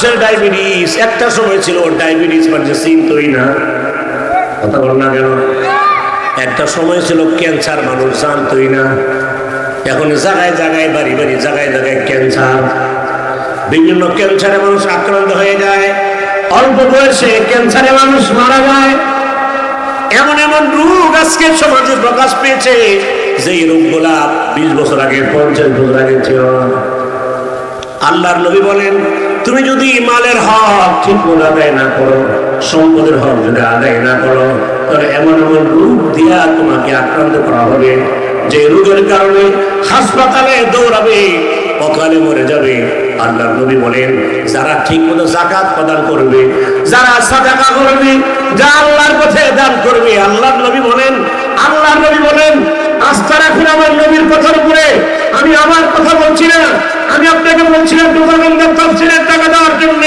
মানুষের ডায়াবেটিস একটা সময় ছিল ওর ডায়াবেটিস মানে চিনতই না। কথা বল না কেন? একটা সময় ছিল ক্যান্সার মানুষ জানতই না। এখন জায়গায় জায়গায় বাড়ি বাড়ি জায়গায় জায়গায় ক্যান্সার বিভিন্ন ক্যান্সারে মানুষ আক্রান্ত হয়ে যায়। অল্প বয়সে ক্যান্সারে মানুষ মারা যায়। এমন এমন রোগ আজকে সমাজে প্রকাশ পেয়েছে যে রোগগুলা বিশ বছর আগে, পঞ্চাশ বছর আগে ছিল। আল্লাহর নবী বলেন তুমি যদি মালের হক ঠিক মতো আদায় না করো, সম্পদের হক যদি আদায় না করো, তাহলে এমন এমন রূপ দিয়া তোমাকে আক্রান্ত করা হবে। যে রোগের কারণে হাসপাতালে দৌড়াবে, অকালে মরে যাবে। আল্লাহ নবী বলেন, যারা ঠিক মতো জাকাত প্রদান করবে, যারা সাদাকা করবে যা আল্লাহর পথে দান করবে। আল্লাহর নবী বলেন, আল্লাহর নবী বলেন, আস্থা রাখুন আমার নবীর কথার উপরে। আমি আমার কথা বলছি না। আমি আপনাকে বলছি না দুর্গানন্দের তফসিলের টাকা দেওয়ার জন্য।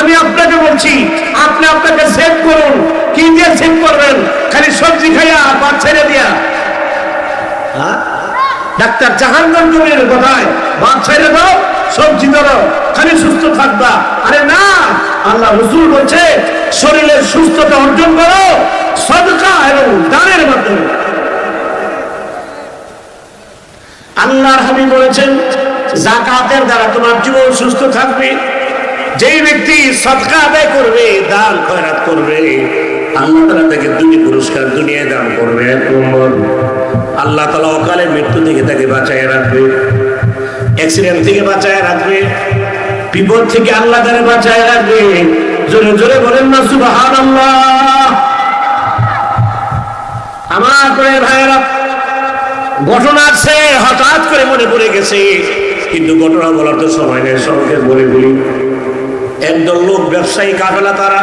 আমি আপনাকে বলছি, আপনি আপনাকে সেভ করুন। কি দিয়ে সেভ করবেন? খালি সবজি খাইয়া বা ছেড়ে দিয়া। হ্যাঁ? ডাক্তার জাহাঙ্গন কবির কথায়, ভাত ছেড়ে দাও, সবজি ধরো, খালি সুস্থ থাকবা। আরে না! আল্লাহ রসুল বলছে, শরীরের সুস্থতা অর্জন করো, সদকা এবং দানের মাধ্যমে। আল্লাহর হাবিব বলেছেন, জাকাতের দ্বারা তোমার জীবন সুস্থ থাকবে। যেই ব্যক্তি সদকা আদায় করবে, দান খয়রাত করবে, আল্লাহ তালা তাকে দুটি পুরস্কার দুনিয়ায় দান করবে। এক নম্বর, আল্লাহ তালা অকালে মৃত্যু থেকে তাকে বাঁচায় রাখবে। অ্যাক্সিডেন্ট থেকে বাঁচায় রাখবে। বিপদ থেকে আল্লাহ তারা বাঁচায় রাখবে। জোরে জোরে বলেন না সুবাহান আমার করে ভাইয়েরা, ঘটনা আছে, হঠাৎ করে মনে পড়ে গেছে। কিন্তু ঘটনা বলার তো সময় নেই সবকে বলে বলি। একদল লোক ব্যবসায়ী কাফেলা তারা,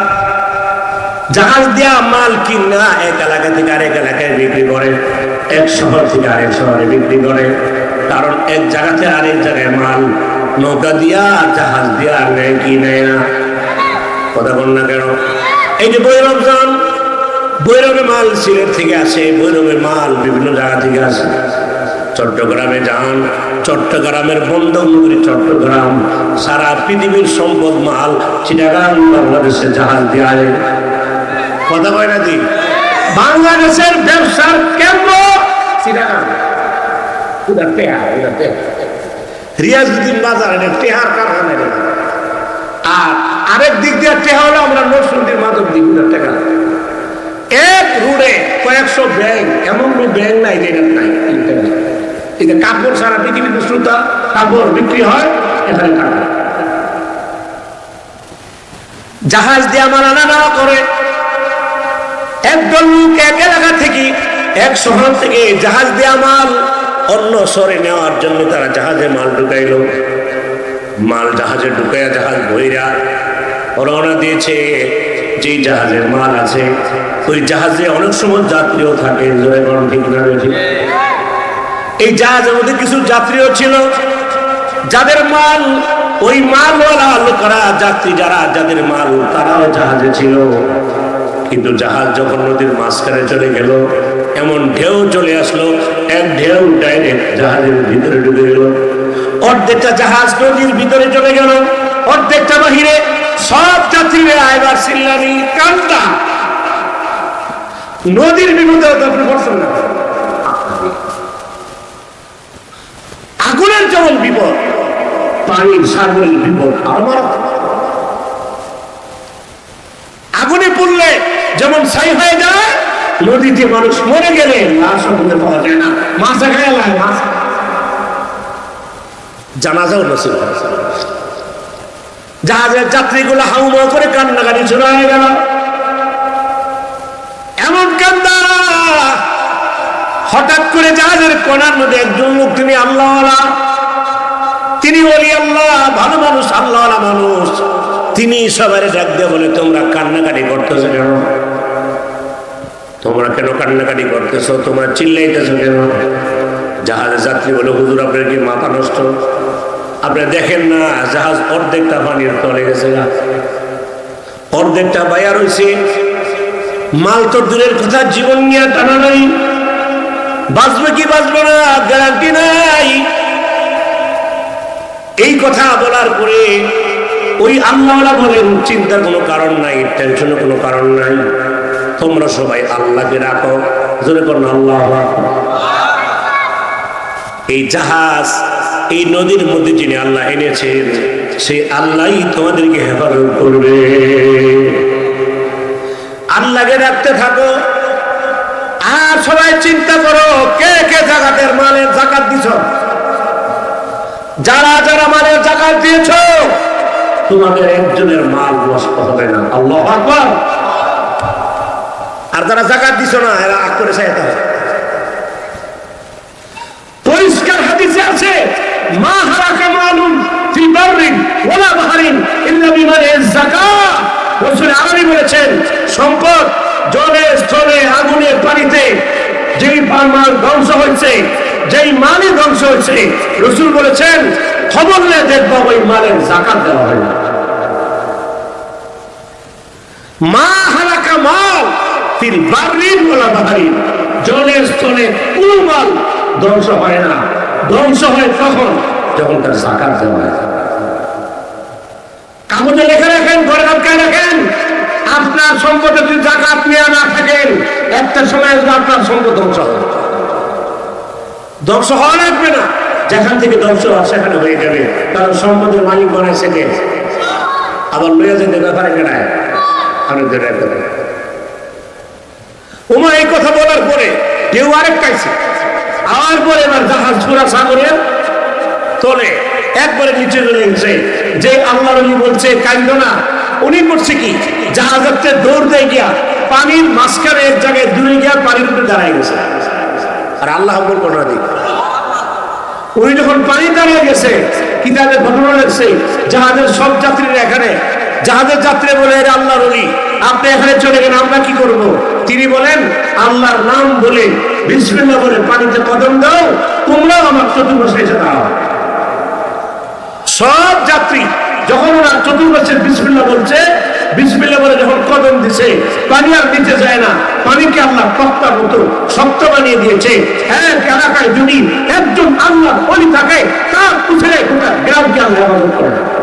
জাহাজ দেয়া মাল কিনা এক এলাকা থেকে আরেক এলাকায় বিক্রি করে, এক শহর থেকে আরেক শহরে বিক্রি করে। কারণ এক জায়গাতে আরেক জায়গায় মাল নৌকা দিয়া, জাহাজ দিয়া, আর নেয় কি নেয় না? কথা বল না কেন? এই যে বৈরব যান বৈরবে মাল সিলেট থেকে আসে, বৈরবে মাল বিভিন্ন জায়গা থেকে আসে। চট্টগ্রামে যান, চট্টগ্রামের বন্ধন নগরী চট্টগ্রাম, সারা পৃথিবীর সম্পদ মাল, চিটাগাং, বাংলাদেশে জাহাজ দেয় কথা কয় নাকি বাংলাদেশের ব্যবসার কেন্দ্র উদার টেহা উদার টেহা রিয়াজুদ্দিন বাজার, এটা টেহার কারখানা। আর আরেক দিক দিয়ে টেহা হলো আমরা নরসিংদীর মাধব উদার টেকা এক রুডে কয়েকশো ব্যাংক এমন ব্যাংক নাই যেটা নাই এটা কাপড় সারা পৃথিবীতে শ্রোতা কাপড় বিক্রি হয়, এখানে টাকা জাহাজ দিয়ে আমার আনা নেওয়া করে। একদল লোক এক এলাকা থেকে, এক শহর থেকে জাহাজ দেয়া মাল অন্য শহরে নেওয়ার জন্য তারা জাহাজে মাল ঢুকাইল। মাল জাহাজে ঢুকাইয়া জাহাজ বইরা রওনা দিয়েছে যে জাহাজের মাল আছে। ওই জাহাজে অনেক সময় যাত্রীও থাকে ঠিক না। এই জাহাজের মধ্যে কিছু যাত্রীও ছিল। যাদের মাল, ওই মালওয়ালা লোকেরা, যাত্রী যারা, যাদের মাল, তারাও জাহাজে ছিল। কিন্তু জাহাজ যখন নদীর মাঝখানে চলে গেল, এমন ঢেউ চলে আসলো, এক ঢেউ ডাইরেক্ট জাহাজের ভিতরে ঢুকে গেল। অর্ধেকটা জাহাজ নদীর ভিতরে চলে গেল, অর্ধেকটা বাহিরে সব যাত্রীরা আইবার সিল্লানি কান্দা। নদীর বিপদে আপনি না। আগুনের যেমন বিপদ, পানির সাগরের বিপদ আমার আগুনে পড়লে যেমন ছাই হয়ে যায়, নদীতে মানুষ মরে গেলে লাশ খুঁজে পাওয়া যায় না। মাছ খায় না মাছ। জানাজাও নসিব। জাহাজের যাত্রীগুলো হাউমাউ করে কান্নাকাটি শুরু হয়ে গেল। এমন কান্দা, হঠাৎ করে জাহাজের কোনার মধ্যে একজন লোক, তিনি আল্লাহ তিনি বলি আল্লাহ, ভালো মানুষ আল্লাহ মানুষ। তিনি সবার ডাক দিয়ে বলে, তোমরা কান্নাকাটি করতেছো কেন? তোমরা কেন কান্নাকাটি করতেছো? তোমরা চিল্লাইতেছো কেন? জাহাজের যাত্রী বলে, হুজুর, আপনার কি মাথা নষ্ট? আপনি দেখেন না, জাহাজ অর্ধেকটা পানির তলে গেছে অর্ধেকটা বায়া রয়েছে মাল তো দূরের কথা, জীবন নিয়ে টানা নাই। বাঁচবে কি বাঁচবে না, গ্যারান্টি নাই। এই কথা বলার পরে ওই আল্লাহরা বলেন, চিন্তার কোনো কারণ নাই, টেনশনের কোনো কারণ নাই। তোমরা সবাই আল্লাহকে রাখো জোরে করুন আল্লাহ এই জাহাজ, এই নদীর মধ্যে যিনি আল্লাহ এনেছেন, সেই আল্লাহই তোমাদেরকে হেফাজত করবে। আল্লাহকে রাখতে থাকো। আর সবাই চিন্তা করো, কে কে জাকাতের মালের জাকাত দিছ? যারা যারা মালের জাকাত দিয়েছ, তোমাদের একজনের মাল নষ্ট হবে না। আল্লাহ আকবার। আর যারা জাকাত দিছ না, এরা আগ করে পরিষ্কার হাদিসে আছে, মা মালুন ফি বাররিন ওয়ালা বাহরিন ইল্লা যাকাত। রাসূল বলেছেন, সম্পদ জলে, স্থলে, আগুনে, পানিতে যেই মাল ধ্বংস হয়েছে, যেই মালই ধ্বংস হয়েছে, রসুল বলেছেন, খবর নিয়ে দেখব ওই মালের জাকাত দেওয়া হয় মা হারাকা মাল ফিল বাররিন ওয়ালা বাহরিন জলে স্থলে কোনো মাল ধ্বংস হয় না। ধ্বংস হয় তখন যখন তার জাকাত দেওয়া হয়। কাগজে লেখে রাখেন, ঘরে আটকায় রাখেন। আপনার সম্পদে যদি জাকাত নেওয়া না থাকেন একটা সময় আসবে আপনার সম্পদ ধ্বংস হবে। ধ্বংস হওয়া লাগবে না। যেখান থেকে ধ্বংস হয় সেখানে হয়ে যাবে। কারণ সম্পদের মালিক বানাইছে কে? আবার লইয়া যেতে ব্যাপারে কেনায় অনেক জনের উমা এই কথা বলার পরে কেউ আরেক পাইছে। আবার পরে এবার জাহাজ ছোড়া সাগরের তোলে একবারে নিচে চলে গেছে। যে আল্লাহ নবী বলছে কান্দ না, উনি করছে কি? জাহাজের দৌড় দেয় গিয়া পানির মাঝখানে এক জায়গায় দূরে গিয়া পানির উপরে দাঁড়ায় গেছে। আর আল্লাহ না, দিক। উনি যখন পানি দাঁড়িয়ে গেছে কিতাবে ঘটনা লাগছে জাহাজের সব যাত্রীরা জাহাজের যাত্রী বলে, "এরা আল্লাহর অলি আপনি এখানে চলে গেলেন আমরা কি করব? তিনি বলেন, আল্লাহর নাম বলে বিসমিল্লাহ বলে পানিতে কদম দাও, তোমরাও আমার চতুর্পাশে এসে দাও সব যাত্রী যখন ওরা চতুর্পাশে বিসমিল্লাহ বলছে, বিসমিল্লাহ বলে যখন কদম দিছে, পানি আর নিচে যায় না, পানিকে আল্লাহ তক্তার মতো শক্ত বানিয়ে দিয়েছে। এক এলাকায় যদি একজন আল্লাহ অলি থাকে, তার পুছলে গোটা গ্রামকে আল্লাহ করে।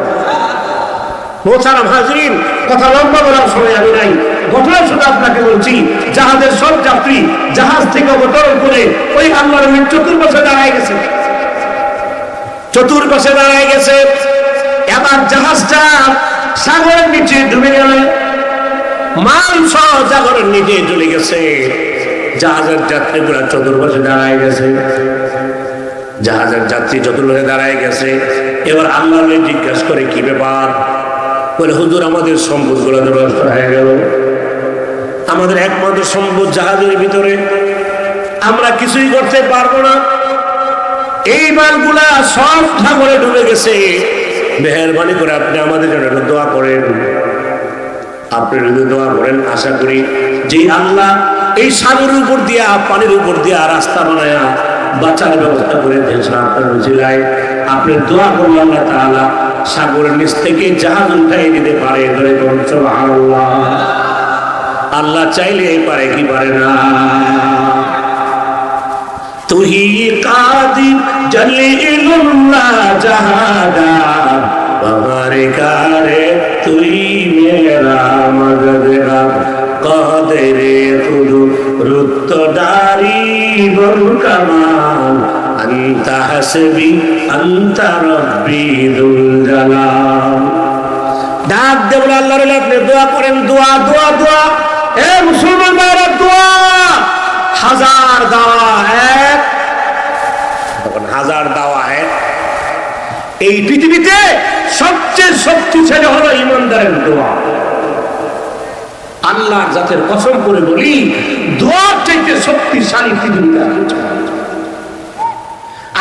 মোহতারাম হাজরিন, কথা লম্বা বলার সময় আমি নাই। ঘটনা শুধু আপনাকে বলছি, জাহাজের সব যাত্রী জাহাজ থেকে অবতরণ করে ওই আল্লাহ রহিম চতুর্পাশে দাঁড়ায় গেছে। চতুর্পাশে দাঁড়ায় গেছে। এবার জাহাজটা সাগরের নিচে ডুবে গেল। মাল সহ সাগরের নিচে চলে গেছে। জাহাজের যাত্রীগুলা চতুর্পাশে দাঁড়ায় গেছে। জাহাজের যাত্রী চতুর্পাশে দাঁড়ায় গেছে। এবার আল্লাহ জিজ্ঞাসা করে, কি ব্যাপার? বলে, হুজুর, আমাদের সম্পদগুলো নষ্ট হয়ে গেল। আমাদের একমাত্র সম্পদ জাহাজের ভিতরে। আমরা কিছুই করতে পারব না। এই মালগুলা সব সাগরে ডুবে গেছে। মেহরবানি করে আপনি আমাদের জন্য দোয়া করেন। আপনি যদি দোয়া করেন, আশা করি যে আল্লাহ এই সাগরের উপর দিয়া, পানির উপর দিয়া রাস্তা বানায়া বাঁচার ব্যবস্থা করে দিয়েছেন আপনার জেলায়। আপনি দোয়া করলে আল্লাহ তাআলা সাগরের নিচ থেকে জাহাজ উঠাই দিতে পারে। ধরে সুবহানাল্লাহ। আল্লাহ চাইলে পারে, কি পারে না। তুহি কাদির জলিলুল্লাহ জাহাদা কারে, তুই মেরা মগদরা, কাদেরে তুদু রুত্ত দারি বল কামাল। أنت حسبي أنت ربي ذو الجلال ডাক দে বলে আল্লাহর ওলি আপনি দোয়া করেন দোয়া দোয়া দোয়া এ মুসলমান ভাইরা দোয়া হাজার দাওয়া এক তখন হাজার দাওয়া এক এই পৃথিবীতে সবচেয়ে শক্তিশালী হলো ইমানদারের দোয়া আল্লাহর জাতের কসম করে বলি দোয়ার চাইতে শক্তিশালী পৃথিবীতে আর কিছু নেই।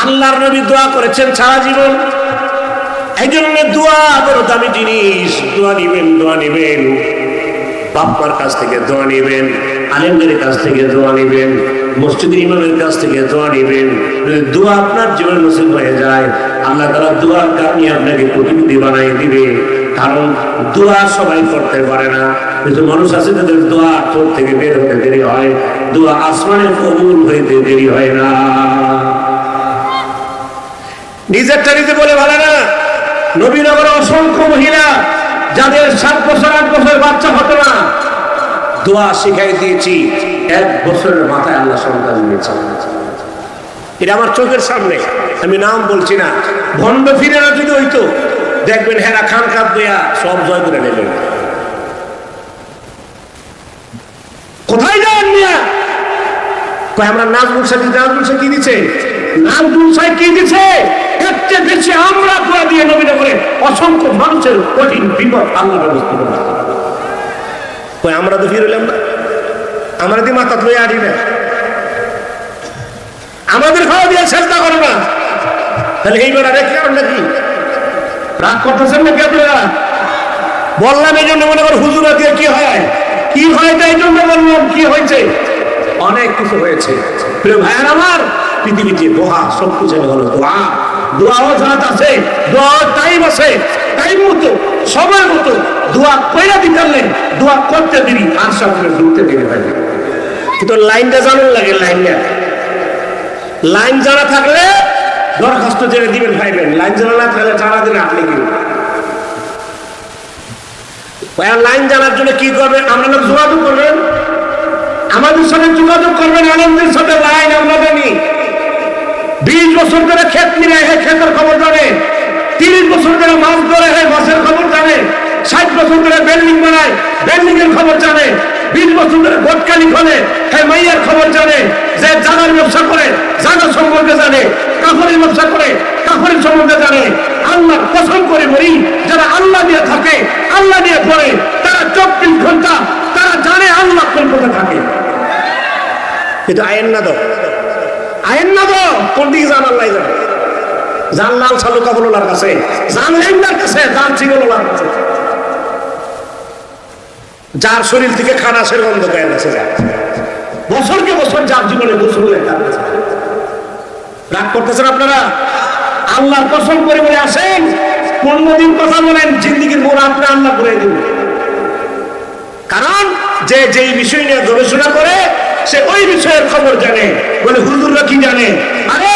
আল্লাহর নবী দোয়া করেছেন সারা জীবন। এই জন্য দোয়া বড় দামি জিনিস, দোয়া নিবেন দোয়া নিবেন। বাপ্পার কাছ থেকে দোয়া নিবেন, আলেমদের কাছ থেকে দোয়া নিবেন, মসজিদের ইমামের কাছ থেকে দোয়া নিবেন। দোয়া আপনার জীবনে নসিব হয়ে যায়, আল্লাহ তারা দোয়ার কারণে আপনাকে প্রতিনিধি বানাই দিবে। কারণ দোয়া সবাই করতে পারে না। কিন্তু মানুষ আছে তাদের দোয়া তোর থেকে বের হতে দেরি হয়, দোয়া আসমানের কবুল হইতে দেরি হয় না। নিজেরটা নিজে বলে ভালো না। নবীনগরে অসংখ্য মহিলা, যাদের সাত বছর, আট বছর বাচ্চা হতো না। দোয়া শিখাই দিয়েছি, এক বছরের মাথায় আল্লাহ সন্তান দিয়েছে। এটা আমার চোখের সামনে, আমি নাম বলছি না। ভণ্ড ফিরে না যদি হইতো, দেখবেন হেরা খান কাপ দেয়া সব জয় করে নেবেন কোথায় যান মিয়া? আমরা নাজমুল সাহেব নাজমুল সাহেব কি দিছে নাজমুল কি দিছে? এর চেয়ে বেশি আমরা দোয়া দিয়ে নবীন করে অসংখ্য মানুষের কঠিন বিপদ আল্লাহ ব্যবস্থা করবে। আমরা তো ফিরলাম না। আমরা দিয়ে মাথা না? আমাদের খাওয়া দিয়ে চেষ্টা করো না। তাহলে এই বেড়া রেখে কারণ নাকি? রাগ করতেছেন নাকি আপনারা? বললাম এই জন্য মনে করো হুজুরা দিয়ে কি হয়? কি হয় তাই জন্য বললাম কি হয়েছে? অনেক কিছু হয়েছে। প্রিয় ভাইয়ার আমার পৃথিবীতে দোহা, সব কিছু হলো দোয়া দোয়াও জাত আছে দোয়া টাইম আছে। টাইম মতো সময় মতো দোয়া কইরা দিতে পারলেন দোয়া করতে দিবি আর সাথে ঢুকতে দিবি ভাই কিন্তু লাইনটা জানার লাগে, লাইনটা। লাইন জানা থাকলে দরখাস্ত জেনে দিবেন, ভাইবেন। লাইন জানা না থাকলে জানা দিন আপনি কি লাইন জানার জন্য কি করবেন? লোক যোগাযোগ করবেন? আমাদের সাথে যোগাযোগ করবেন, আনন্দের সাথে লাইন আমরা জানি। বিশ বছর ধরে ক্ষেত নিয়ে হে ক্ষেতের খবর জানে। তিরিশ বছর ধরে মাছ ধরে হে মাছের খবর জানে। ষাট বছর ধরে বিল্ডিং বানায় বিল্ডিং এর খবর জানে। বিশ বছর ধরে ভোটকালি খোলে, হে মাইয়ার খবর জানে। যে জানার ব্যবসা করে জানা সম্পর্কে জানে। কাপড়ের ব্যবসা করে কাপড়ের সম্পর্কে জানে। আল্লাহ পছন্দ করে বলি, যারা আল্লাহ দিয়ে থাকে, আল্লাহ দিয়ে পড়ে, তারা চব্বিশ ঘণ্টা, তারা জানে আল্লাহ কোন থাকে। কিন্তু আইন না তো না কোন দিকে কাছে কাছে, জান চিগলোলার কাছে। যার শরীর থেকে খানাসের গন্ধ পেয়ে গেছে যা। বছরকে বছর যার জীবনে গোসল রাগ করতেছেন আপনারা? আল্লাহর কসম করে বলে আসেন কোনদিন কথা বলেন, জিন্দিগির মোড় আপনি আল্লাহ করে দিবেন কারণ যে যেই বিষয় নিয়ে গবেষণা করে সে ওই বিষয়ের খবর জানে। বলে হুজুররা কি জানে? আরে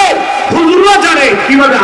হুজুররা জানে কীভাবে